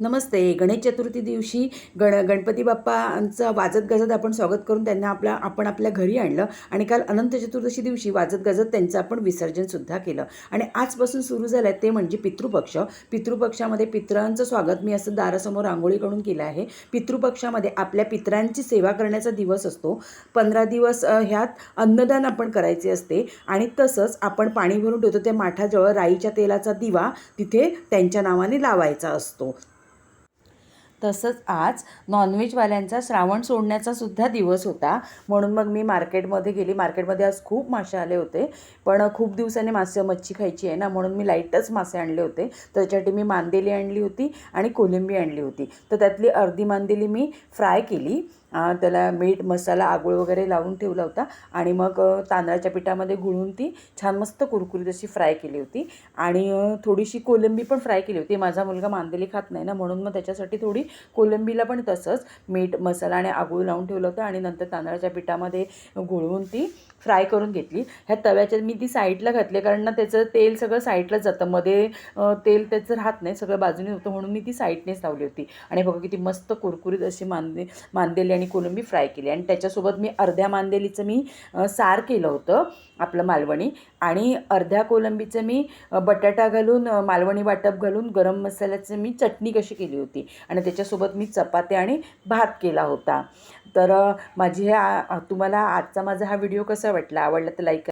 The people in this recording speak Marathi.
नमस्ते. गणेश चतुर्थी दिवशी गण गणपती बाप्पांचं वाजत गाजत आपण स्वागत करून त्यांना आपल्या आपण आपल्या घरी आणलं आणि काल अनंत चतुर्दशी दिवशी वाजत गाजत त्यांचं आपण विसर्जनसुद्धा केलं. आणि आजपासून सुरू झालं आहे ते म्हणजे पितृपक्ष. पितृपक्षामध्ये पितरांचं स्वागत मी असं दारासमोर रांगोळी करून केलं आहे. पितृपक्षामध्ये आपल्या पितरांची सेवा करण्याचा दिवस असतो. पंधरा दिवस ह्यात अन्नदान आपण करायचे असते आणि तसंच आपण पाणी भरून ठेवतो. त्या माठाजवळ राईच्या तेलाचा दिवा तिथे त्यांच्या नावाने लावायचा असतो. तसंच आज नॉनव्हेजवाल्यांचा श्रावण सोडण्याचा सुद्धा दिवस होता. म्हणून मग मी मार्केटमध्ये गेली. मार्केटमध्ये आज खूप मासे आले होते. पण खूप दिवसांनी मासे मच्छी खायची आहे ना म्हणून मी लाईटच मासे आणले होते. त्याच्यासाठी मी मांदेली आणली होती आणि कोलिंबी आणली होती. तर त्यातली अर्धी मांदेली मी फ्राय केली. त्याला मीठ मसाला आगोळ वगैरे लावून ठेवला होता. आणि मग तांदळाच्या पिठामध्ये गुळून ती छान मस्त कुरकुरीत अशी फ्राय केली होती. आणि थोडीशी कोलंबी पण फ्राय केली होती. माझा मुलगा मांदेली खात नाही ना म्हणून मग त्याच्यासाठी थोडी कोलंबीला पण तसंच मीठ मसाला आणि आगोळ लावून ठेवलं होतं आणि नंतर तांदळाच्या पिठामध्ये घोळवून ती फ्राय करून घेतली. ह्या तव्याच्या मी ती साईडला घातली कारण ना त्याचं तेल सगळं साईडलाच जातं. मध्ये तेल त्याचं राहत नाही सगळं बाजूने होतं म्हणून मी ती साईडनेच लावली होती. आणि बघा किती मस्त कुरकुरीत अशी मांदे मांदेली आणि कोलंबी फ्राय केली. आणि त्याच्यासोबत मी अर्ध्या मांदेलीचं मी सार केलं होतं आपलं मालवणी. आणि अर्ध्या कोलंबीचं मी बटाटा घालून मालवणी वाटप घालून गरम मसाल्याचं मी चटणी कशी केली होती. आणि त्याच्यासोबत मी चपात्या आणि भात केला होता. तर माझी ह्या तुम्हाला आजचा माझा हा व्हिडिओ कसा वाटला? आवडला तर लाईक